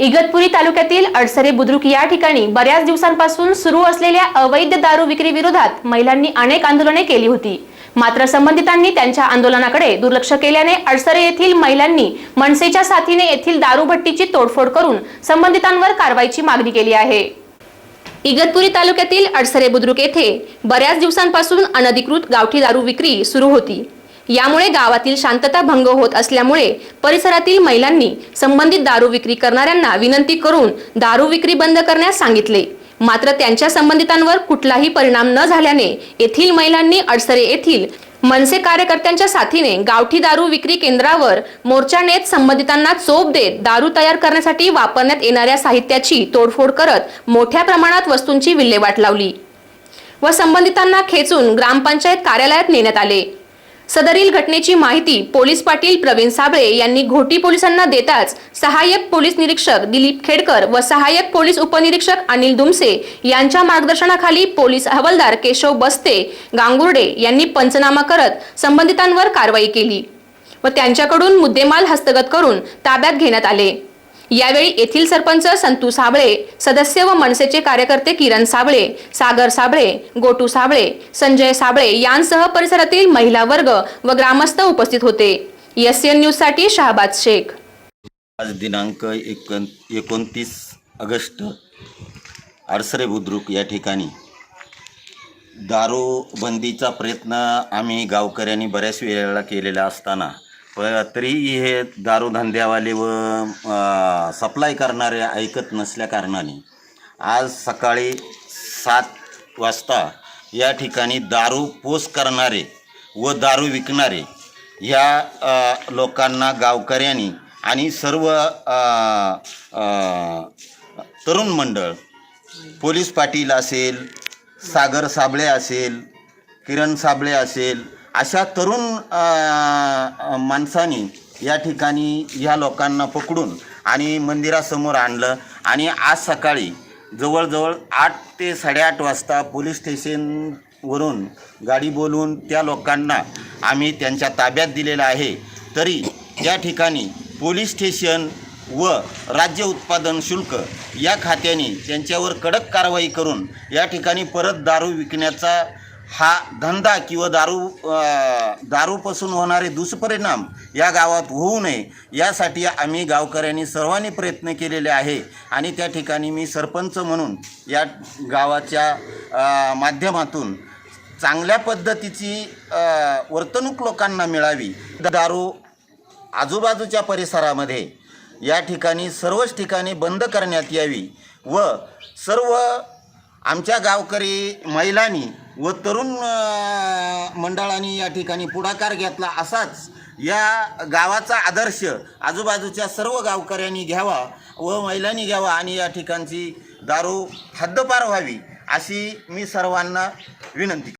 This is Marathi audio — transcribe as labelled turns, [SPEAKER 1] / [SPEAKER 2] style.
[SPEAKER 1] इगतपुरी तालुक्यातील अडसरे बुद्रुक या ठिकाणी बऱ्याच दिवसांपासून सुरू असलेल्या अवैध दारू विक्री विरोधात महिलांनी अनेक आंदोलने केली होती. मात्र संबंधितांनी त्यांच्या आंदोलनाकडे दुर्लक्ष केल्याने अडसरे येथील महिलांनी मनसेच्या साथीने येथील दारूभट्टीची तोडफोड करून संबंधितांवर कारवाईची मागणी केली आहे. इगतपुरी तालुक्यातील अडसरे बुद्रुक येथे बऱ्याच दिवसांपासून अनधिकृत गावठी दारू विक्री सुरू होती. यामुळे गावातील शांतता भंग होत असल्यामुळे परिसरातील महिलांनी संबंधित दारू विक्री करणाऱ्यांना विनंती करून दारू विक्री बंद करण्यास सांगितले. मात्र त्यांच्या संबंधितांवर कुठलाही परिणाम न झाल्याने येथील महिलांनी अडसरे येथील मनसे कार्यकर्त्यांच्या साथीने गावठी दारू विक्री केंद्रावर मोर्चा नेत संबंधितांना चोप देत दारू तयार करण्यासाठी वापरण्यात येणाऱ्या साहित्याची तोडफोड करत मोठ्या प्रमाणात वस्तूंची विल्हेवाट लावली व संबंधितांना खेचून ग्रामपंचायत कार्यालयात नेण्यात आले. सदरील घटनेची माहिती पोलीस पाटील प्रवीण साबळे यांनी घोटी पोलिसांना देताच सहाय्यक पोलीस निरीक्षक दिलीप खेडकर व सहाय्यक पोलीस उपनिरीक्षक अनिल दुमसे यांच्या मार्गदर्शनाखाली पोलीस हवालदार केशव बस्ते गांगुर्डे यांनी पंचनामा करत संबंधितांवर कारवाई केली व त्यांच्याकडून मुद्देमाल हस्तगत करून ताब्यात घेण्यात आले. यावेळी येथील सरपंच संतू साबळे सदस्य व मनसेचे कार्यकर्ते किरण साबळे सागर साबळे गोटू साबळे संजय साबळे यांसह परिसरातील महिला वर्ग व ग्रामस्थ उपस्थित होते. एस एन न्यूजसाठी शहाबाद शेख.
[SPEAKER 2] आज दिनांक एकोणतीस ऑगस्ट आरसरे बुद्रुक या ठिकाणी दारूबंदीचा प्रयत्न आम्ही गावकऱ्यांनी बऱ्याच वेळेला केलेला असताना तरीही हे दारूधंद्यावाले व सप्लाय करणारे ऐकत नसल्याकारणाने आज सकाळी सात वाजता या ठिकाणी दारू पोस करणारे व दारू विकणारे या लोकांना गावकऱ्यांनी आणि सर्व तरुण मंडळ पोलीस पाटील असेल सागर साबळे असेल किरण साबळे असेल अशा तरुण माणसानी या ठिकाणी ह्या लोकांना पकडून आणि मंदिरासमोर आणलं. आणि आज सकाळी जवळजवळ आठ ते साडेआठ वाजता पोलीस स्टेशनवरून गाडी बोलवून त्या लोकांना आम्ही त्यांच्या ताब्यात दिलेलं आहे. तरी त्या ठिकाणी पोलीस स्टेशन व राज्य उत्पादन शुल्क या खात्याने त्यांच्यावर कडक कारवाई करून या ठिकाणी परत दारू विकण्याचा हा धंदा किंवा दारू दारूपासून होणारे दुष्परिणाम या गावात होऊ नये यासाठी आम्ही गावकऱ्यांनी सर्वांनी प्रयत्न केलेले आहे. आणि त्या ठिकाणी मी सरपंच म्हणून या गावाच्या माध्यमातून चांगल्या पद्धतीची वर्तणूक लोकांना मिळावी. दारू आजूबाजूच्या परिसरामध्ये या ठिकाणी सर्वच ठिकाणी बंद करण्यात यावी व सर्व आमच्या गावकरी महिलांनी व तरुण मंडळाने मंडळांनी या ठिकाणी पुढाकार घेतला असाच या गावाचा आदर्श आजूबाजूच्या सर्व गावकऱ्यांनी घ्यावा व महिलांनी घ्यावा आणि या ठिकाणची दारू हद्दपार व्हावी अशी मी सर्वांना विनंती